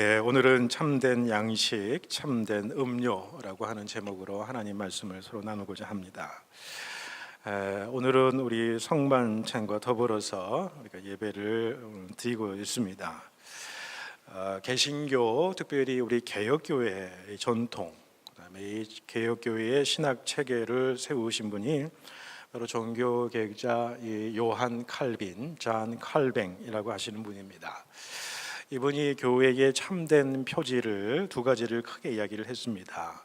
예, 오늘은 참된 양식, 참된 음료라고 하는 제목으로 하나님 말씀을 서로 나누고자 합니다. 에, 오늘은 우리 성만찬과 더불어서 우리가 예배를 음, 드리고 있습니다. 어, 개신교, 특별히 우리 개혁교회의 전통, 그다음에 이 개혁교회의 신학 체계를 세우신 분이 바로 종교 이 요한 칼빈, 잔 칼뱅이라고 하시는 분입니다. 이분이 교회의 참된 표지를 두 가지를 크게 이야기를 했습니다.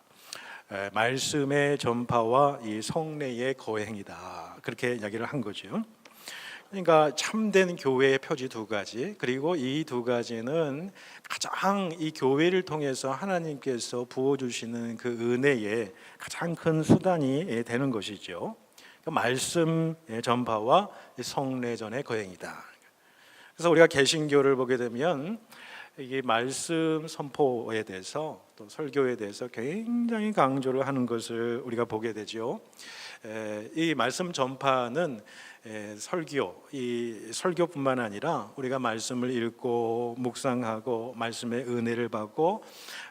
에, 말씀의 전파와 이 성례의 거행이다. 그렇게 이야기를 한 거죠. 그러니까 참된 교회의 표지 두 가지 그리고 이 두 가지는 가장 이 교회를 통해서 하나님께서 부어 주시는 그 은혜의 가장 큰 수단이 되는 것이죠. 그 말씀의 전파와 이 성례전의 거행이다. 그래서 우리가 개신교를 보게 되면 이게 말씀 선포에 대해서 또 설교에 대해서 굉장히 강조를 하는 것을 우리가 보게 되죠. 에, 이 말씀 전파는 에, 설교, 이 설교뿐만 아니라 우리가 말씀을 읽고 묵상하고 말씀의 은혜를 받고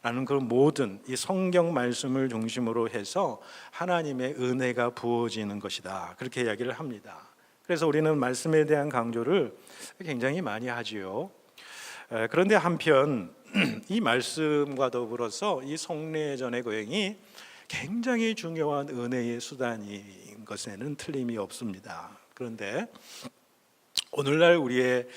라는 그런 모든 이 성경 말씀을 중심으로 해서 하나님의 은혜가 부어지는 것이다. 그렇게 이야기를 합니다. 그래서 우리는 말씀에 대한 강조를 굉장히 많이 하지요. 에, 그런데 한편 이 말씀과 더불어서 이 성례전의 거행이 굉장히 중요한 은혜의 수단인 것에는 틀림이 없습니다. 그런데 오늘날 우리의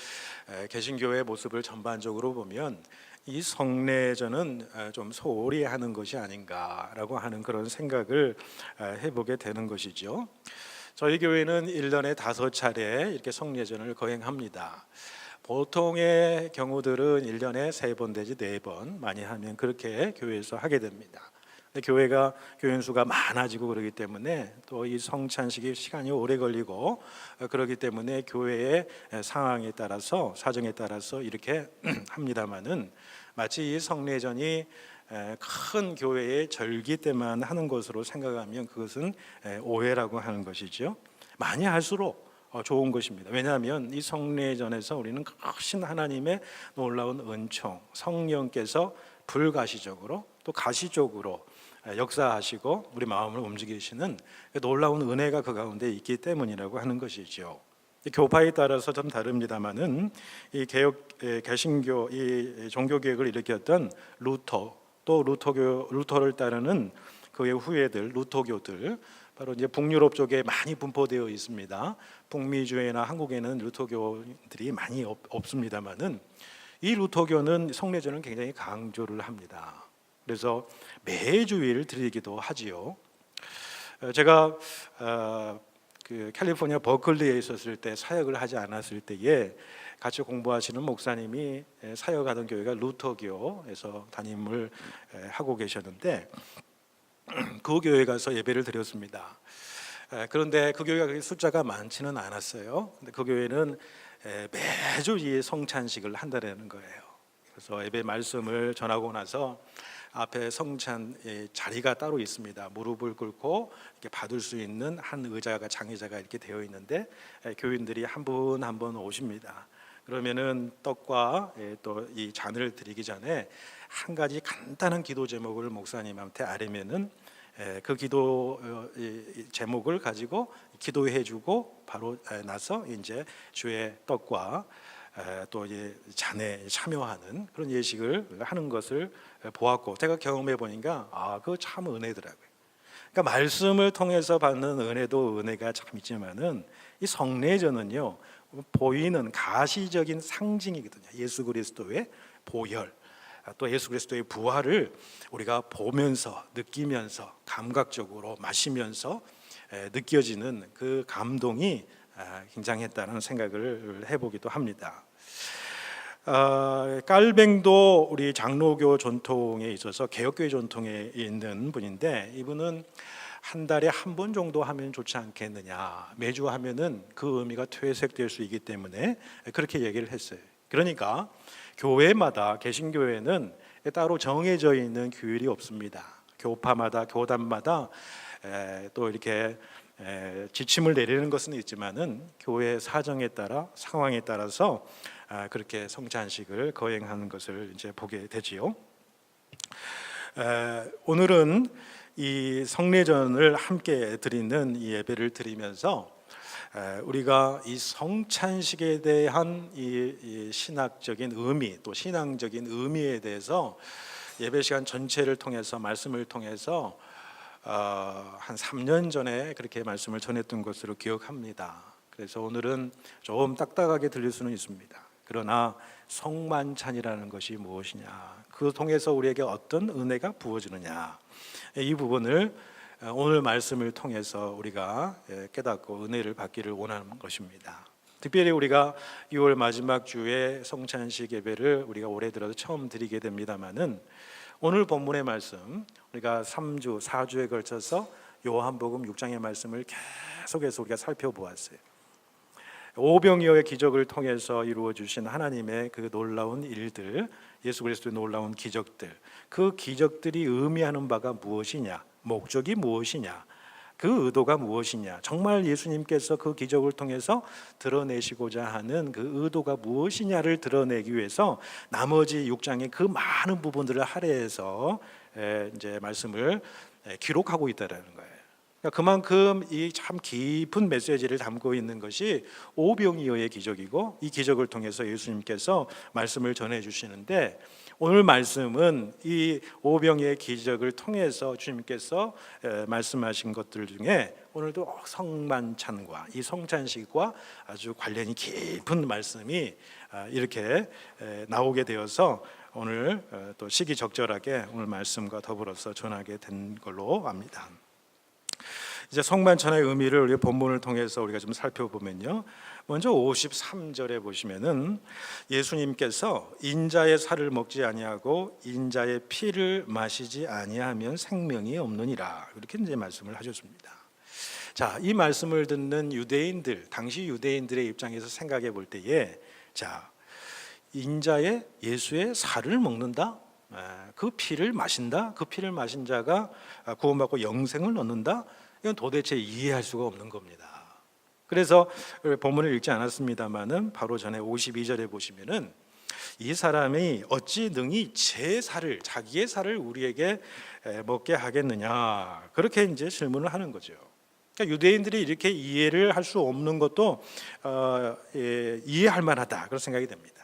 에, 개신교의 모습을 전반적으로 보면 이 성례전은 에, 좀 소홀히 하는 것이 아닌가라고 하는 그런 생각을 에, 해보게 되는 것이죠. 저희 교회는 1년에 다섯 차례 이렇게 성례전을 거행합니다. 보통의 경우들은 1년에 세번 내지 네 번 많이 하면 그렇게 교회에서 하게 됩니다. 교회가 교인 수가 많아지고 그러기 때문에 또 이 성찬식이 시간이 오래 걸리고 어, 그러기 때문에 교회의 상황에 따라서 사정에 따라서 이렇게 합니다만은 마치 이 성례전이 에, 큰 교회의 절기 때만 하는 것으로 생각하면 그것은 에, 오해라고 하는 것이죠. 많이 할수록 어, 좋은 것입니다. 왜냐하면 이 성례전에서 우리는 크신 하나님의 놀라운 은총, 성령께서 불가시적으로 또 가시적으로 에, 역사하시고 우리 마음을 움직이시는 그 놀라운 은혜가 그 가운데 있기 때문이라고 하는 것이죠. 이 교파에 따라서 좀 다릅니다만은 이 개혁 에, 개신교 이 종교 개혁을 일으켰던 루터 또 루터교 루터를 따르는 그의 후예들 루터교들 바로 이제 북유럽 쪽에 많이 분포되어 있습니다. 북미주에나 한국에는 루터교들이 많이 없, 없습니다만은 이 루터교는 성례전을 굉장히 강조를 합니다. 그래서 매주일 드리기도 하지요. 어, 제가 어, 그 캘리포니아 버클리에 있었을 때 사역을 하지 않았을 때에 같이 공부하시는 목사님이 사역하던 교회가 루터교에서 담임을 하고 계셨는데 그 교회 가서 예배를 드렸습니다. 그런데 그 교회가 숫자가 많지는 않았어요. 근데 그 교회는 매주 이 성찬식을 한다는 거예요. 그래서 예배 말씀을 전하고 나서 앞에 성찬 자리가 따로 있습니다. 무릎을 꿇고 이렇게 받을 수 있는 한 의자가 장의자가 이렇게 되어 있는데 교인들이 한 분 한 분 오십니다. 그러면은 떡과 또 이 잔을 드리기 전에 한 가지 간단한 기도 제목을 목사님한테 아뢰면은 그 기도 어, 제목을 가지고 기도해주고 바로 나서 이제 주의 떡과 또 잔에 참여하는 그런 예식을 하는 것을 보았고 제가 경험해 보니까 아 그거 참 은혜더라고요. 그러니까 말씀을 통해서 받는 은혜도 은혜가 참 있지만은 이 성례전은요 보이는 가시적인 상징이거든요. 예수 그리스도의 보혈 또 예수 그리스도의 부활을 우리가 보면서 느끼면서 감각적으로 마시면서 느껴지는 그 감동이 굉장했다는 생각을 해보기도 합니다. 어, 깔뱅도 우리 장로교 전통에 있어서 개혁교회 전통에 있는 분인데 이분은 한 달에 한 번 정도 하면 좋지 않겠느냐 매주 하면은 그 의미가 퇴색될 수 있기 때문에 그렇게 얘기를 했어요. 그러니까 교회마다 개신교회는 따로 정해져 있는 규율이 없습니다. 교파마다 교단마다 또 이렇게 에, 지침을 내리는 것은 있지만은 교회 사정에 따라 상황에 따라서 아, 그렇게 성찬식을 거행하는 것을 이제 보게 되지요. 에, 오늘은 이 성례전을 함께 드리는 이 예배를 드리면서 에, 우리가 이 성찬식에 대한 이, 이 신학적인 의미 또 신앙적인 의미에 대해서 예배 시간 전체를 통해서 말씀을 통해서 어, 한 3년 전에 그렇게 말씀을 전했던 것으로 기억합니다. 그래서 오늘은 좀 딱딱하게 들릴 수는 있습니다. 그러나 성만찬이라는 것이 무엇이냐, 그 통해서 우리에게 어떤 은혜가 부어지느냐, 이 부분을 어, 오늘 말씀을 통해서 우리가 예, 깨닫고 은혜를 받기를 원하는 것입니다. 특별히 우리가 6월 마지막 주에 성찬식 예배를 우리가 올해 들어서 처음 드리게 됩니다만은 오늘 본문의 말씀 우리가 3주, 4주에 걸쳐서 요한복음 6장의 말씀을 계속해서 우리가 살펴보았어요. 오병이어의 기적을 통해서 이루어 주신 하나님의 그 놀라운 일들, 예수 그리스도의 놀라운 기적들, 그 기적들이 의미하는 바가 무엇이냐, 목적이 무엇이냐, 그 의도가 무엇이냐, 정말 예수님께서 그 기적을 통해서 드러내시고자 하는 그 의도가 무엇이냐를 드러내기 위해서 나머지 6장의 그 많은 부분들을 할애해서 에, 이제 말씀을 에, 기록하고 있다라는 거예요. 그러니까 그만큼 이 참 깊은 메시지를 담고 있는 것이 오병이어의 기적이고 이 기적을 통해서 예수님께서 말씀을 전해 주시는데 오늘 말씀은 이 오병이의 기적을 통해서 주님께서 에, 말씀하신 것들 중에 오늘도 성만찬과 이 성찬식과 아주 관련이 깊은 말씀이 아, 이렇게 에, 나오게 되어서 오늘 어, 또 시기적절하게 오늘 말씀과 더불어서 전하게 된 걸로 압니다. 이제 성만찬의 의미를 우리 본문을 통해서 우리가 좀 살펴보면요. 먼저 53절에 보시면은 예수님께서 인자의 살을 먹지 아니하고 인자의 피를 마시지 아니하면 생명이 없느니라. 이렇게 이제 말씀을 하셨습니다. 자, 이 말씀을 듣는 유대인들, 당시 유대인들의 입장에서 생각해 볼 때에 자, 인자의 예수의 살을 먹는다. 아, 그 피를 마신다. 그 피를 마신 자가 구원받고 영생을 얻는다. 이건 도대체 이해할 수가 없는 겁니다. 그래서 본문을 읽지 않았습니다만은 바로 전에 52절에 보시면은 이 사람이 어찌 능히 제 살을 자기의 살을 우리에게 먹게 하겠느냐 그렇게 이제 질문을 하는 거죠. 그러니까 유대인들이 이렇게 이해를 할 수 없는 것도 어, 예, 이해할 만하다 그런 생각이 됩니다.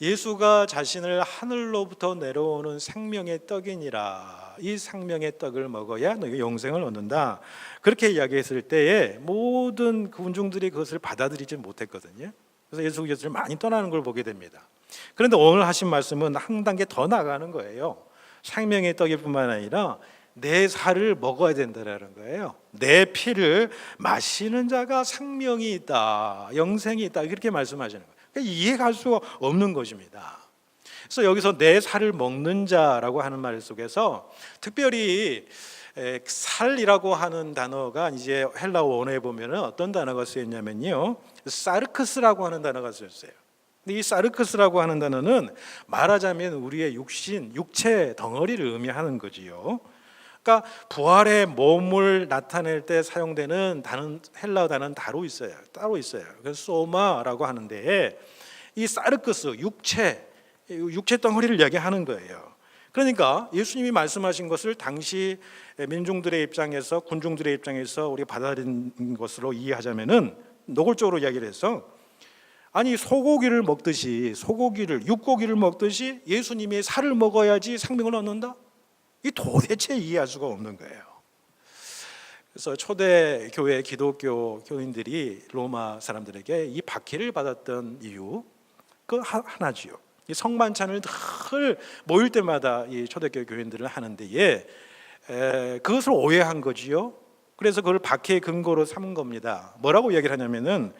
예수가 자신을 하늘로부터 내려오는 생명의 떡이니라 이 생명의 떡을 먹어야 너희가 영생을 얻는다 그렇게 이야기했을 때에 모든 군중들이 그것을 받아들이지 못했거든요 그래서 예수 그리스도를 많이 떠나는 걸 보게 됩니다 그런데 오늘 하신 말씀은 한 단계 더 나가는 거예요 생명의 떡일 뿐만 아니라 내 살을 먹어야 된다라는 거예요. 내 피를 마시는 자가 생명이 있다, 영생이 있다 이렇게 말씀하시는 거예요. 이해할 수 없는 것입니다. 그래서 여기서 내 살을 먹는 자라고 하는 말 속에서 특별히 에, 살이라고 하는 단어가 이제 헬라어 원어에 보면은 어떤 단어가 쓰였냐면요, 사르크스라고 하는 단어가 쓰였어요. 근데 이 사르크스라고 하는 단어는 말하자면 우리의 육신, 육체 덩어리를 의미하는 거지요. 그러니까 부활의 몸을 나타낼 때 사용되는 단은 헬라어 단어는 따로 있어요. 따로 있어요. 그래서 소마라고 하는데 이 사르크스 육체 육체 덩어리를 이야기하는 거예요. 그러니까 예수님이 말씀하신 것을 당시 민중들의 입장에서 군중들의 입장에서 우리 받아들인 것으로 이해하자면은 노골적으로 이야기를 해서 아니 소고기를 먹듯이 소고기를 육고기를 먹듯이 예수님의 살을 먹어야지 생명을 얻는다. 이 도대체 이해할 수가 없는 거예요. 그래서 초대 교회 기독교 교인들이 로마 사람들에게 이 박해를 받았던 이유 그 하나지요. 이 성만찬을 늘 모일 때마다 이 초대교회 교인들을 하는데에 에, 그것을 오해한 거지요. 그래서 그걸 박해의 근거로 삼은 겁니다. 뭐라고 얘기를 하냐면은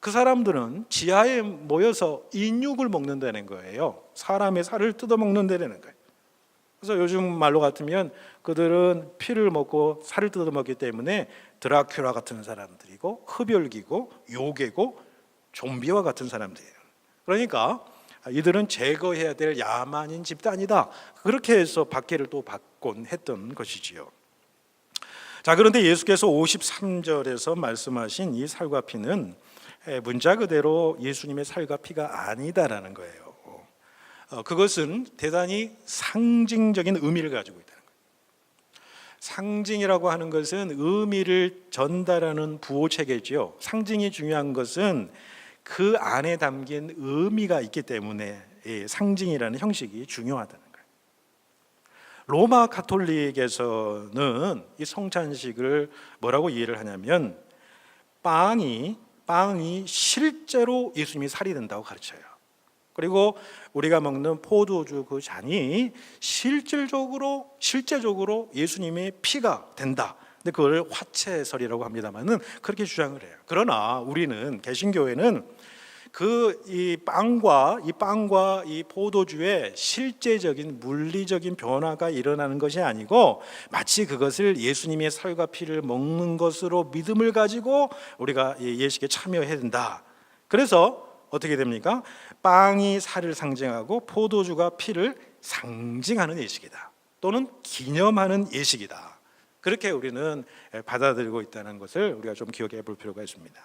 그 사람들은 지하에 모여서 인육을 먹는다는 거예요. 사람의 살을 뜯어 먹는다는 거예요. 그래서 요즘 말로 같으면 그들은 피를 먹고 살을 뜯어 먹기 때문에 드라큘라 같은 사람들이고 흡혈귀고 요괴고 좀비와 같은 사람들이에요. 그러니까 이들은 제거해야 될 야만인 집단이다. 그렇게 해서 박해를 또 받곤 했던 것이지요. 자, 그런데 예수께서 53절에서 말씀하신 이 살과 피는 에, 문자 그대로 예수님의 살과 피가 아니다라는 거예요. 어, 그것은 대단히 상징적인 의미를 가지고 있다는 거예요. 상징이라고 하는 것은 의미를 전달하는 부호 체계지요. 상징이 중요한 것은 그 안에 담긴 의미가 있기 때문에 이 상징이라는 형식이 중요하다는 거예요. 로마 카톨릭에서는 이 성찬식을 뭐라고 이해를 하냐면 빵이 빵이 실제로 예수님이 살이 된다고 가르쳐요. 그리고 우리가 먹는 포도주 그 잔이 실질적으로 실제적으로 예수님의 피가 된다. 근데 그걸 화채설이라고 합니다만은 그렇게 주장을 해요. 그러나 우리는 개신교회는 그 이 빵과 이 빵과 이 포도주의 실제적인 물리적인 변화가 일어나는 것이 아니고 마치 그것을 예수님의 살과 피를 먹는 것으로 믿음을 가지고 우리가 이 예식에 참여해야 된다. 그래서 어떻게 됩니까? 빵이 살을 상징하고 포도주가 피를 상징하는 예식이다. 또는 기념하는 예식이다. 그렇게 우리는 받아들이고 있다는 것을 우리가 좀 기억해 볼 필요가 있습니다.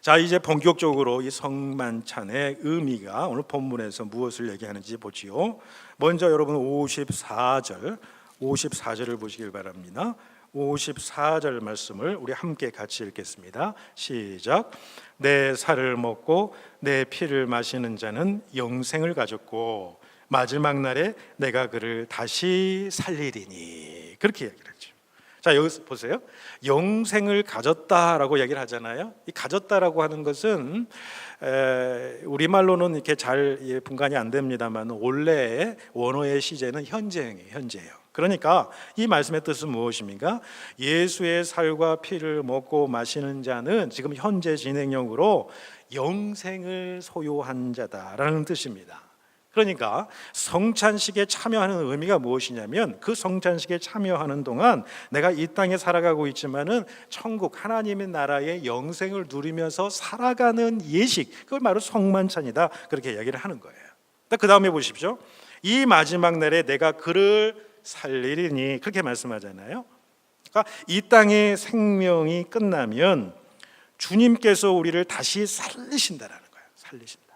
자, 이제 본격적으로 이 성만찬의 의미가 오늘 본문에서 무엇을 얘기하는지 보지요. 먼저 여러분 54절, 54절을 보시길 바랍니다. 54절 말씀을 우리 함께 같이 읽겠습니다. 시작. 내 살을 먹고 내 피를 마시는 자는 영생을 가졌고 마지막 날에 내가 그를 다시 살리리니 그렇게 얘기를 했죠. 자 여기 보세요. 영생을 가졌다라고 얘기를 하잖아요. 이 가졌다라고 하는 것은 에, 우리 말로는 이렇게 잘 예, 분간이 안 됩니다만 원래 원어의 시제는 현재형이에요. 현재형. 그러니까 이 말씀의 뜻은 무엇입니까? 예수의 살과 피를 먹고 마시는 자는 지금 현재 진행형으로 영생을 소유한 자다라는 뜻입니다. 그러니까 성찬식에 참여하는 의미가 무엇이냐면 그 성찬식에 참여하는 동안 내가 이 땅에 살아가고 있지만은 천국 하나님의 나라의 영생을 누리면서 살아가는 예식 그걸 바로 성만찬이다 그렇게 이야기를 하는 거예요. 그 다음에 보십시오. 이 마지막 날에 내가 그를 살리리니 그렇게 말씀하잖아요. 그러니까 이 땅의 생명이 끝나면 주님께서 우리를 다시 살리신다라는 거예요. 살리신다.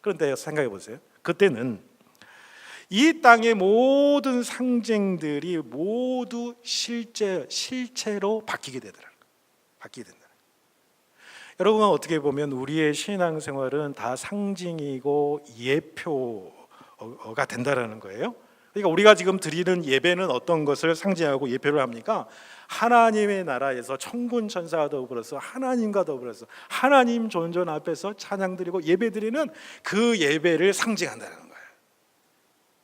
그런데 생각해 보세요. 그때는 이 땅의 모든 상징들이 모두 실제 실체로 바뀌게 되더라고요. 바뀌게 된다. 여러분 어떻게 보면 우리의 신앙생활은 다 상징이고 예표가 된다라는 거예요. 그러니까 우리가 지금 드리는 예배는 어떤 것을 상징하고 예표를 합니까? 하나님의 나라에서 천군 천사와 더불어서 하나님과 더불어서 하나님 존전 앞에서 찬양드리고 예배드리는 그 예배를 상징한다는 거예요.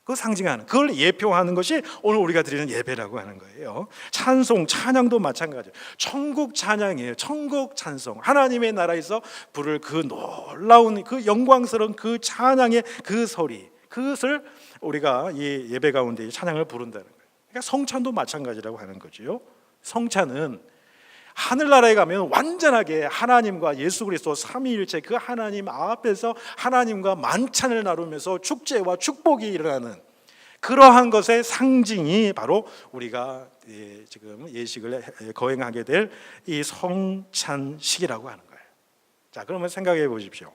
그 상징하는 그걸 예표하는 것이 오늘 우리가 드리는 예배라고 하는 거예요. 찬송, 찬양도 마찬가지예요. 천국 찬양이에요. 천국 찬송. 하나님의 나라에서 부를 그 놀라운 그 영광스러운 그 찬양의 그 소리. 그것을 우리가 이 예배 가운데 찬양을 부른다는 거예요. 그러니까 성찬도 마찬가지라고 하는 거지요. 성찬은 하늘나라에 가면 완전하게 하나님과 예수 그리스도 삼위일체 그 하나님 앞에서 하나님과 만찬을 나누면서 축제와 축복이 일어나는 그러한 것의 상징이 바로 우리가 예, 지금 예식을 거행하게 될 이 성찬식이라고 하는 거예요. 자, 그러면 생각해 보십시오.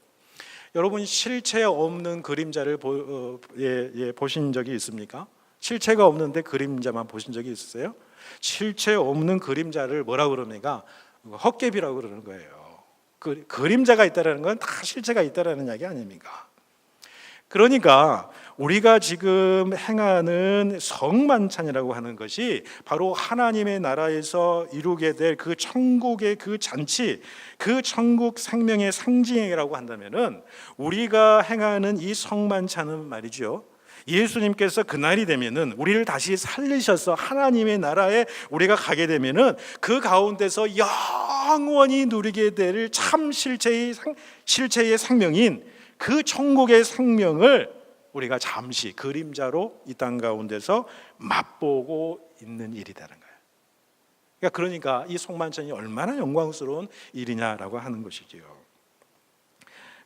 여러분 실체 없는 그림자를 보, 어, 예, 예, 보신 적이 있습니까? 실체가 없는데 그림자만 보신 적이 있으세요? 실체 없는 그림자를 뭐라 그럽니까? 헛개비라고 그러는 거예요. 그, 그림자가 있다라는 건 다 실체가 있다라는 이야기 아닙니까? 그러니까 우리가 지금 행하는 성만찬이라고 하는 것이 바로 하나님의 나라에서 이루게 될 그 천국의 그 잔치, 그 천국 생명의 상징이라고 한다면은 우리가 행하는 이 성만찬은 말이죠. 예수님께서 그날이 되면은 우리를 다시 살리셔서 하나님의 나라에 우리가 가게 되면은 그 가운데서 영원히 누리게 될 참 실체의 실체의 생명인 그 천국의 생명을 우리가 잠시 그림자로 이 땅 가운데서 맛보고 있는 일이라는 거예요. 그러니까 그러니까 이 성만찬이 얼마나 영광스러운 일이냐라고 하는 것이지요.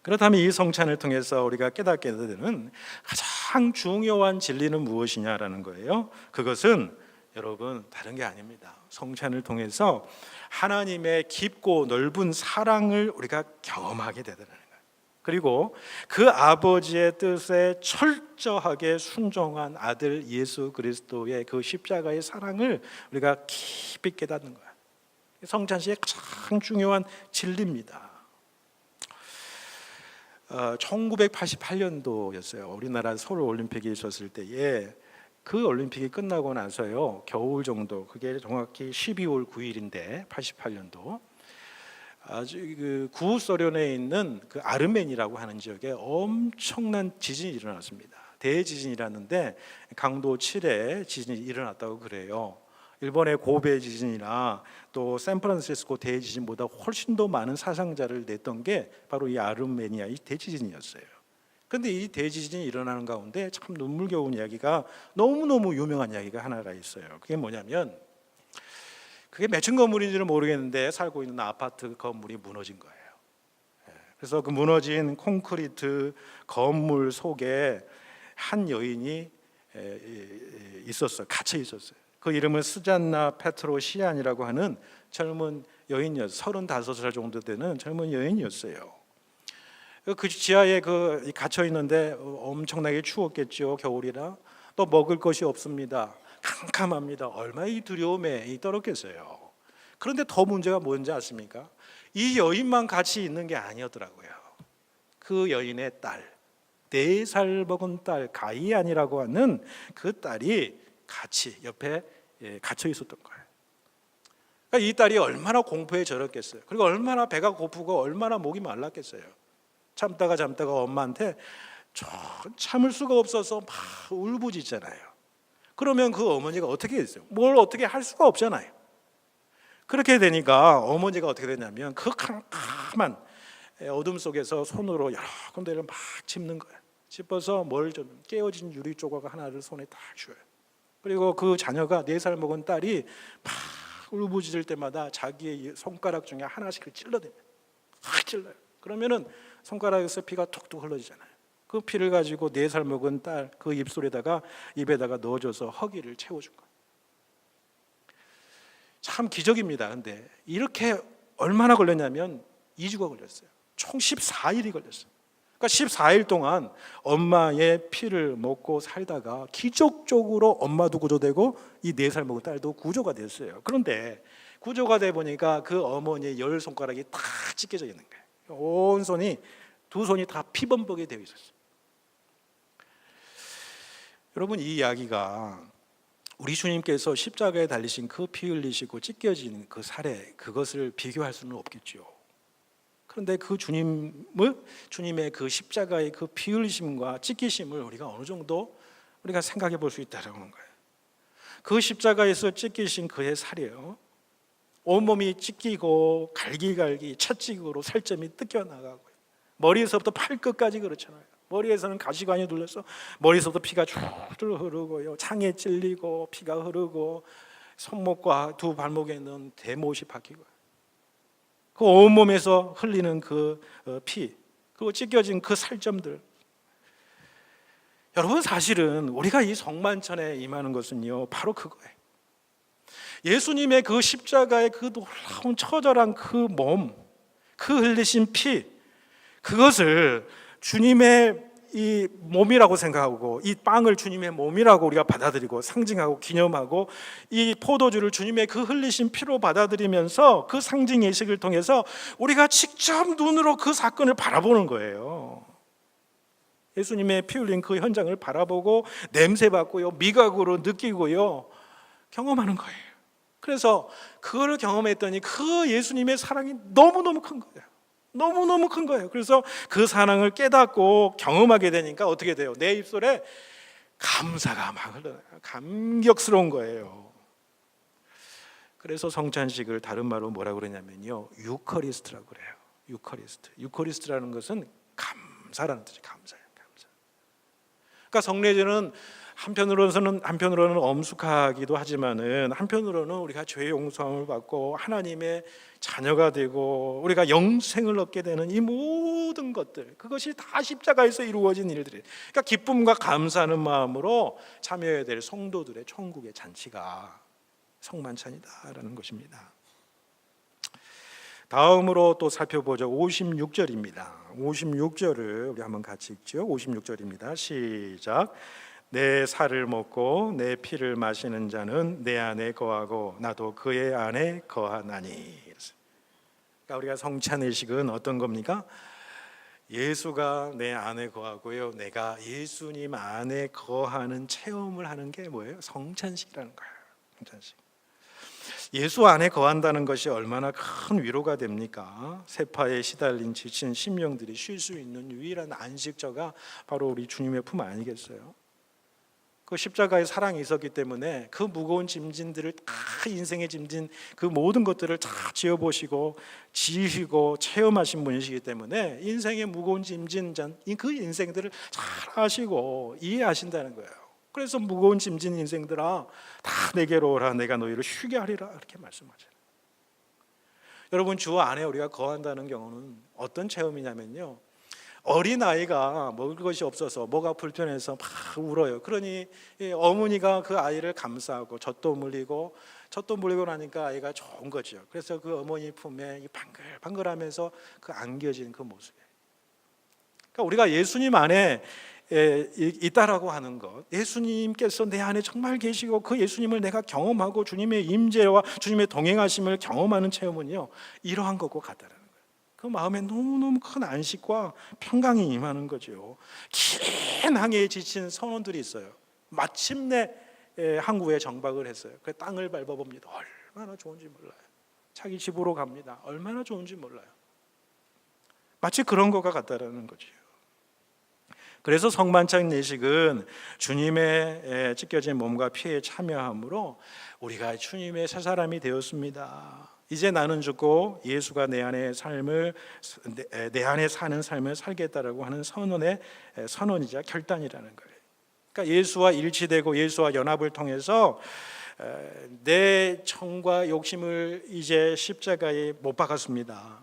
그렇다면 이 성찬을 통해서 우리가 깨닫게 되는 가장 중요한 진리는 무엇이냐라는 거예요. 그것은 여러분 다른 게 아닙니다. 성찬을 통해서 하나님의 깊고 넓은 사랑을 우리가 경험하게 되더라는. 그리고 그 아버지의 뜻에 철저하게 순종한 아들 예수 그리스도의 그 십자가의 사랑을 우리가 깊이 깨닫는 거예요. 성찬식의 가장 중요한 진리입니다. 어, 1988년도였어요. 우리나라 서울 올림픽이 있었을 때에 그 올림픽이 끝나고 나서요 겨울 정도 그게 정확히 12월 9일인데 88년도 아주 그 구소련에 있는 그 아르멘이라고 하는 지역에 엄청난 지진이 일어났습니다. 대지진이라는데 강도 7의 지진이 일어났다고 그래요. 일본의 고베 지진이나 또 샌프란시스코 대지진보다 훨씬 더 많은 사상자를 냈던 게 바로 이 아르메니아 이 대지진이었어요. 근데 이 대지진이 일어나는 가운데 참 눈물겨운 이야기가 너무너무 유명한 이야기가 하나가 있어요. 그게 뭐냐면 그게 몇 층 건물인지는 모르겠는데 살고 있는 아파트 건물이 무너진 거예요. 예, 그래서 그 무너진 콘크리트 건물 속에 한 여인이 에, 에, 있었어요. 갇혀 있었어요. 그 이름은 스잔나 페트로시안이라고 하는 젊은 여인이었어요. 35살 정도 되는 젊은 여인이었어요. 그 지하에 그 갇혀 있는데 엄청나게 추웠겠죠 겨울이라 또 먹을 것이 없습니다 캄캄합니다. 얼마나 이 두려움에 이 떨었겠어요. 그런데 더 문제가 뭔지 아십니까? 이 여인만 같이 있는 게 아니었더라고요. 그 여인의 딸 네 살 먹은 딸 가이안이라고 하는 그 딸이 같이 옆에 예, 갇혀 있었던 거예요. 그러니까 이 딸이 얼마나 공포에 절었겠어요. 그리고 얼마나 배가 고프고 얼마나 목이 말랐겠어요. 참다가 참다가 엄마한테 저 참을 수가 없어서 막 울부짖잖아요. 그러면 그 어머니가 어떻게 했어요? 뭘 어떻게 할 수가 없잖아요. 그렇게 되니까 어머니가 어떻게 되냐면 그 캄캄한 어둠 속에서 손으로 여러 군데를 막 짚는 거예요. 짚어서 뭘 좀 깨어진 유리 조각 하나를 손에 딱 쥐어요. 그리고 그 자녀가 네 살 먹은 딸이 막 울부짖을 때마다 자기의 손가락 중에 하나씩을 찔러댑니다. 확 찔러요. 그러면은 손가락에서 피가 툭툭 흘러지잖아요. 그 피를 가지고 네 살 먹은 딸 그 입술에다가 입에다가 넣어줘서 허기를 채워준 거예요. 참 기적입니다. 근데 이렇게 얼마나 걸렸냐면 2주가 걸렸어요. 총 14일이 걸렸어요. 그러니까 14일 동안 엄마의 피를 먹고 살다가 기적적으로 엄마도 구조되고 이 네 살 먹은 딸도 구조가 됐어요. 그런데 구조가 돼 보니까 그 어머니의 열 손가락이 다 찢겨져 있는 거예요. 온 손이 두 손이 다 피범벅이 되어 있었어요. 여러분 이 이야기가 우리 주님께서 십자가에 달리신 그 피 흘리시고 찢겨진 그 사례 그것을 비교할 수는 없겠죠. 그런데 그 주님을 주님의 그 십자가의 그 피 흘리심과 찢기심을 우리가 어느 정도 우리가 생각해 볼 수 있다는 거예요. 그 십자가에서 찢기신 그의 살이에요. 온몸이 찢기고 갈기갈기 채찍으로 살점이 뜯겨 나가고 머리에서부터 발끝까지 그렇잖아요. 머리에서는 가시관이 둘러서 머리에서부터 피가 줄줄 흐르고요. 창에 찔리고 피가 흐르고 손목과 두 발목에 있는 대못이 박히고 그 온몸에서 흘리는 그 어, 피, 그리고 찢겨진 그 살점들. 여러분 사실은 우리가 이 성만찬에 임하는 것은요 바로 그거예요. 예수님의 그 십자가의 그 놀라운 처절한 그 몸, 그 흘리신 피, 그것을 주님의 이 몸이라고 생각하고 이 빵을 주님의 몸이라고 우리가 받아들이고 상징하고 기념하고 이 포도주를 주님의 그 흘리신 피로 받아들이면서 그 상징 예식을 통해서 우리가 직접 눈으로 그 사건을 바라보는 거예요. 예수님의 피 흘린 그 현장을 바라보고 냄새 맡고요, 미각으로 느끼고요, 경험하는 거예요. 그래서 그거를 경험했더니 그 예수님의 사랑이 너무너무 큰 거예요. 너무너무 큰 거예요. 그래서 그 사랑을 깨닫고 경험하게 되니까 어떻게 돼요? 내 입술에 감사가 막 흘러요. 감격스러운 거예요. 그래서 성찬식을 다른 말로 뭐라 그러냐면요. 유커리스트라고 그래요. 유커리스트. 유커리스트라는 것은 감사라는 뜻이 감사예요. 감사. 그러니까 성례제는 한편으로는 한편으로는 엄숙하기도 하지만은 한편으로는 우리가 죄 용서함을 받고 하나님의 자녀가 되고 우리가 영생을 얻게 되는 이 모든 것들 그것이 다 십자가에서 이루어진 일들이 그러니까 기쁨과 감사하는 마음으로 참여해야 될 성도들의 천국의 잔치가 성만찬이다라는 것입니다. 다음으로 또 살펴보죠. 56절입니다. 56절을 우리 한번 같이 읽죠. 56절입니다. 시작. 내 살을 먹고 내 피를 마시는 자는 내 안에 거하고 나도 그의 안에 거하나니. 그러니까 우리가 성찬의식은 어떤 겁니까? 예수가 내 안에 거하고요. 내가 예수님 안에 거하는 체험을 하는 게 뭐예요? 성찬식이라는 거예요. 성찬식. 예수 안에 거한다는 것이 얼마나 큰 위로가 됩니까? 세파에 시달린 지친 심령들이 쉴 수 있는 유일한 안식처가 바로 우리 주님의 품 아니겠어요? 그 십자가의 사랑이 있었기 때문에 그 무거운 짐진들을 다 인생의 짐진 그 모든 것들을 다 지어 보시고 지히고 체험하신 분이시기 때문에 인생의 무거운 짐진 그 인생들을 잘 아시고 이해하신다는 거예요. 그래서 무거운 짐진 인생들아 다 내게로 오라 내가 너희를 쉬게 하리라 이렇게 말씀하잖아요. 여러분 주 안에 우리가 거한다는 경우는 어떤 체험이냐면요. 어린 아이가 먹을 것이 없어서 뭐가 불편해서 막 울어요. 그러니 이 어머니가 그 아이를 감싸고 젖도 물리고 젖도 물리고 나니까 아이가 좋은 거죠. 그래서 그 어머니 품에 이 방글방글하면서 그 안겨진 그 모습에. 그러니까 우리가 예수님 안에 있다라고 하는 것, 예수님께서 내 안에 정말 계시고 그 예수님을 내가 경험하고 주님의 임재와 주님의 동행하심을 경험하는 체험은요 이러한 것과 거예요. 그 마음에 너무너무 큰 안식과 평강이 임하는 거죠. 긴 항해에 지친 선원들이 있어요. 마침내 에, 항구에 정박을 했어요. 그 땅을 밟아봅니다. 얼마나 좋은지 몰라요. 자기 집으로 갑니다. 얼마나 좋은지 몰라요. 마치 그런 것과 같다라는 거죠. 그래서 성만찬 예식은 주님의 에, 찢겨진 몸과 피에 참여함으로 우리가 주님의 새 사람이 되었습니다. 이제 나는 죽고 예수가 내 안에 삶을 내, 내 안에 사는 삶을 살겠다라고 하는 선언의 에, 선언이자 결단이라는 거예요. 그러니까 예수와 일치되고 예수와 연합을 통해서 에, 내 청과 욕심을 이제 십자가에 못 박았습니다.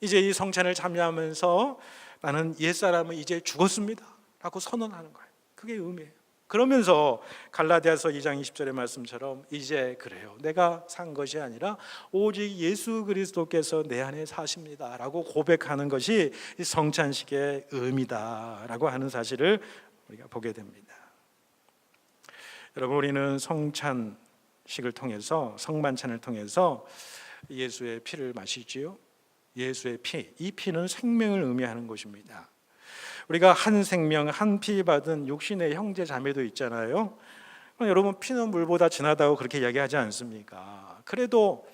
이제 이 성찬을 참여하면서 나는 옛사람은 이제 죽었습니다. 라고 선언하는 거예요. 그게 의미예요. 그러면서 갈라디아서 2장 20절의 말씀처럼 이제 그래요. 내가 산 것이 아니라 오직 예수 그리스도께서 내 안에 사십니다라고 고백하는 것이 이 성찬식의 의미다라고 하는 사실을 우리가 보게 됩니다. 여러분 우리는 성찬식을 통해서 성만찬을 통해서 예수의 피를 마시지요. 예수의 피, 이 피는 생명을 의미하는 것입니다. 우리가 한 생명, 한 피 받은 육신의 형제 자매도 있잖아요. 여러분 피는 물보다 진하다고 그렇게 이야기하지 않습니까? 그래도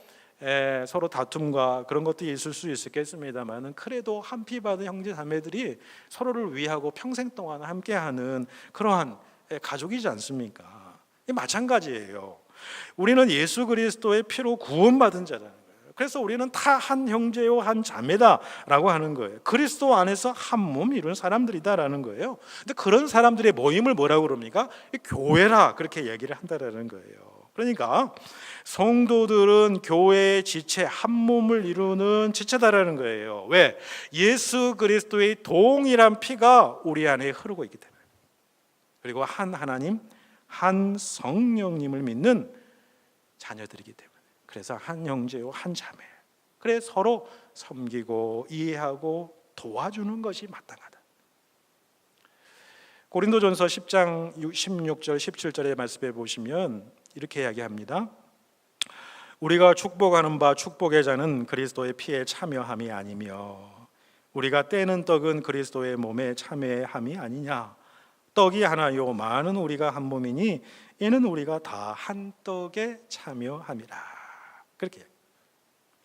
에, 서로 다툼과 그런 것도 있을 수 있겠습니다만은 그래도 한 피 받은 형제 자매들이 서로를 위하고 평생 동안 함께하는 그러한 에, 가족이지 않습니까? 이 마찬가지예요. 우리는 예수 그리스도의 피로 구원받은 거예요. 그래서 우리는 다 한 형제요 한 자매다라고 하는 거예요. 그리스도 안에서 한 몸 이룬 사람들이다라는 거예요. 근데 그런 사람들의 모임을 뭐라고 그럽니까? 이 교회라 그렇게 얘기를 한다라는 거예요. 그러니까 성도들은 교회의 지체 한 몸을 이루는 지체다라는 거예요. 왜? 예수 그리스도의 동일한 피가 우리 안에 흐르고 있기 때문에. 그리고 한 하나님, 한 성령님을 믿는 자녀들이기 때문에. 그래서 한 형제요 한 자매. 그래 서로 섬기고 이해하고 도와주는 것이 마땅하다. 고린도전서 10장 16절 17절의 말씀에 보시면 이렇게 이야기합니다. 우리가 축복하는 바 축복의 자는 그리스도의 피에 참여함이 아니며 우리가 떼는 떡은 그리스도의 몸에 참여함이 아니냐 떡이 하나요 많은 우리가 한 몸이니 이는 우리가 다 한 떡에 참여함이라 그렇게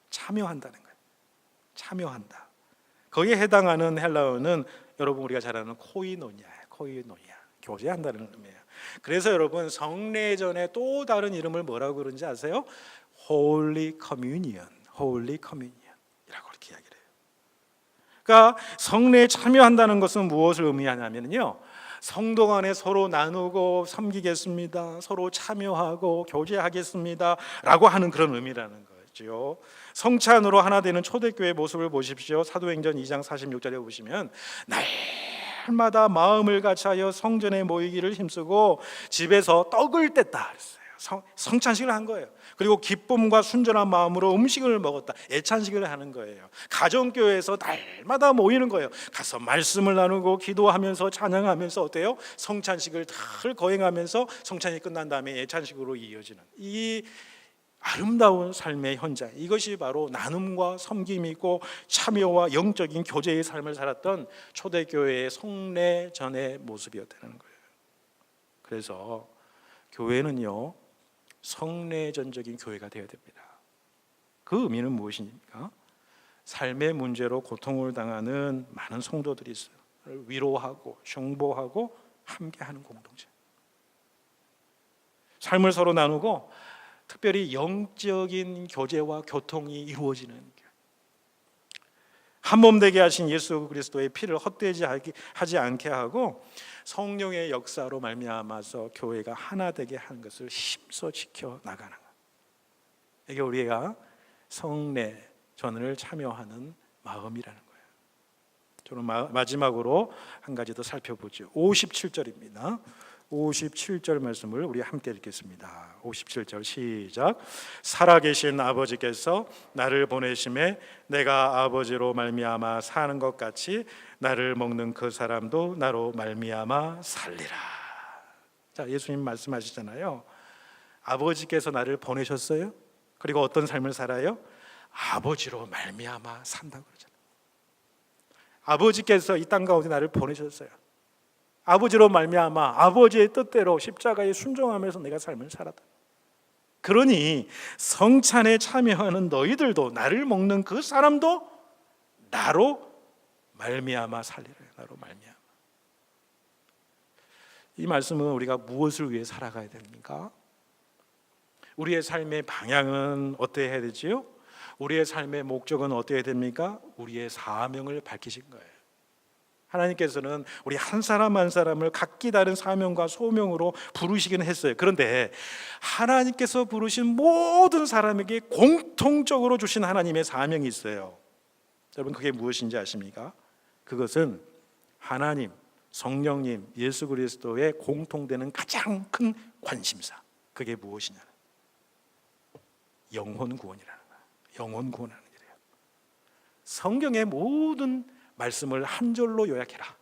참여한다는 거예요 참여한다 거기에 해당하는 헬라어는 여러분 우리가 잘 아는 코이노니아예요 코이노니아 교제한다는 의미예요 그래서 여러분 성례전에 또 다른 이름을 뭐라고 그러는지 아세요? Holy Communion, Holy Communion이라고 이렇게 이야기를 해요. 그러니까 성례에 참여한다는 것은 무엇을 의미하냐면요. 성도 간에 서로 나누고 섬기겠습니다. 서로 참여하고 교제하겠습니다 라고 하는 그런 의미라는 거죠. 성찬으로 하나 되는 초대교회 모습을 보십시오. 사도행전 2장 46절에 보시면 날마다 마음을 같이하여 성전에 모이기를 힘쓰고 집에서 떡을 뗐다 그랬어요. 성, 성찬식을 한 거예요. 그리고 기쁨과 순전한 마음으로 음식을 먹었다. 애찬식을 하는 거예요. 가정교회에서 날마다 모이는 거예요. 가서 말씀을 나누고 기도하면서 찬양하면서 어때요? 성찬식을 늘 거행하면서 성찬이 끝난 다음에 애찬식으로 이어지는 이 아름다운 삶의 현장 이것이 바로 나눔과 섬김이 있고 참여와 영적인 교제의 삶을 살았던 초대교회의 성례 전의 모습이었다는 거예요. 그래서 교회는요 성례전적인 교회가 되어야 됩니다. 그 의미는 무엇입니까? 삶의 문제로 고통을 당하는 많은 성도들이 있어요. 위로하고 흉보하고 함께하는 공동체. 삶을 서로 나누고 특별히 영적인 교제와 교통이 이루어지는 한몸 되게 하신 예수 그리스도의 피를 헛되지 하지 않게 하고 성령의 역사로 말미암아서 교회가 하나 되게 하는 것을 힘써 지켜 나가는 것. 이게 우리가 성례 전을 참여하는 마음이라는 거예요. 저는 마지막으로 한 가지 더 살펴보죠. 57절입니다. 57절 말씀을 우리 함께 읽겠습니다. 57절 시작. 살아계신 아버지께서 나를 보내심에 내가 아버지로 말미암아 사는 것 같이 나를 먹는 그 사람도 나로 말미암아 살리라. 자, 예수님 말씀하시잖아요. 아버지께서 나를 보내셨어요. 그리고 어떤 삶을 살아요? 아버지로 말미암아 산다고 그러잖아요. 아버지께서 이 땅 가운데 나를 보내셨어요. 아버지로 말미암아 아버지의 뜻대로 십자가에 순종하면서 내가 삶을 살았다. 그러니 성찬에 참여하는 너희들도 나를 먹는 그 사람도 나로 말미암아 살리라. 나로 말미암아. 이 말씀은 우리가 무엇을 위해 살아가야 됩니까? 우리의 삶의 방향은 어떻게 해야 되지요? 우리의 삶의 목적은 어떻게 됩니까? 우리의 사명을 밝히신 거예요. 하나님께서는 우리 한 사람 한 사람을 각기 다른 사명과 소명으로 부르시기는 했어요. 그런데 하나님께서 부르신 모든 사람에게 공통적으로 주신 하나님의 사명이 있어요. 여러분 그게 무엇인지 아십니까? 그것은 하나님, 성령님, 예수 그리스도의 공통되는 가장 큰 관심사. 그게 무엇이냐? 영혼 구원이라는 거야. 영혼 구원하는 일이에요. 성경의 모든 말씀을 한 절로 요약해라.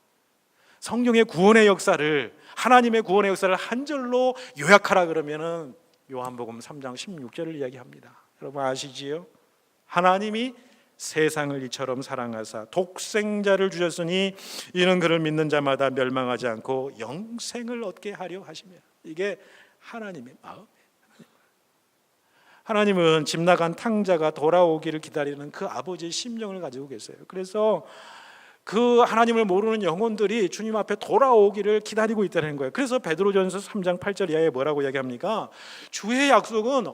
성경의 구원의 역사를 하나님의 구원의 역사를 한 절로 요약하라 그러면은 요한복음 3장 16절을 이야기합니다. 여러분 아시지요? 하나님이 세상을 이처럼 사랑하사 독생자를 주셨으니 이는 그를 믿는 자마다 멸망하지 않고 영생을 얻게 하려 하시며 이게 하나님의 마음이에요. 하나님은 집 나간 탕자가 돌아오기를 기다리는 그 아버지의 심정을 가지고 계세요. 그래서 그 하나님을 모르는 영혼들이 주님 앞에 돌아오기를 기다리고 있다는 거예요. 그래서 베드로전서 3장 8절 이하에 뭐라고 이야기합니까? 주의 약속은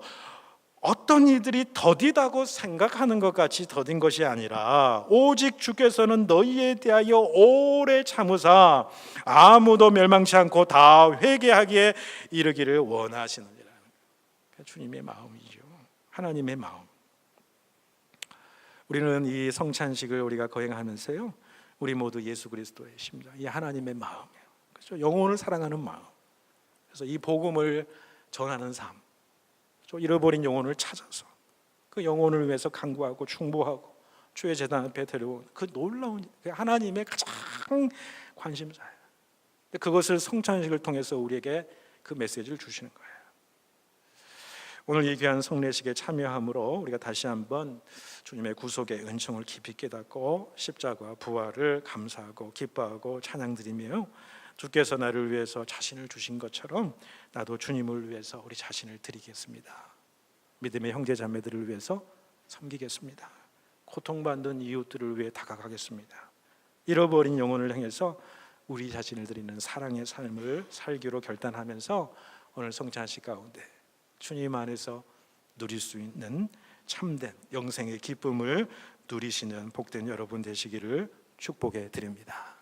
어떤 이들이 더디다고 생각하는 것 같이 더딘 것이 아니라 오직 주께서는 너희에 대하여 오래 참으사 아무도 멸망치 않고 다 회개하기에 이르기를 원하시느니라. 주님의 마음이죠. 하나님의 마음. 우리는 이 성찬식을 우리가 거행하면서요. 우리 모두 예수 그리스도의 심장, 이 하나님의 마음이에요. 그렇죠? 영혼을 사랑하는 마음. 그래서 이 복음을 전하는 삶. 저 잃어버린 영혼을 찾아서 그 영혼을 위해서 간구하고 충보하고 주의 재단 앞에 데려온 그 놀라운 그 하나님의 가장 관심사예요. 그것을 성찬식을 통해서 우리에게 그 메시지를 주시는 거예요. 오늘 이 귀한 성례식에 참여함으로 우리가 다시 한번 주님의 구속의 은총을 깊이 깨닫고 십자가 부활을 감사하고 기뻐하고 찬양드리며 주께서 나를 위해서 자신을 주신 것처럼 나도 주님을 위해서 우리 자신을 드리겠습니다. 믿음의 형제 자매들을 위해서 섬기겠습니다. 고통받는 이웃들을 위해 다가가겠습니다. 잃어버린 영혼을 향해서 우리 자신을 드리는 사랑의 삶을 살기로 결단하면서 오늘 성찬식 가운데 주님 안에서 누릴 수 있는 참된 영생의 기쁨을 누리시는 복된 여러분 되시기를 축복해 드립니다.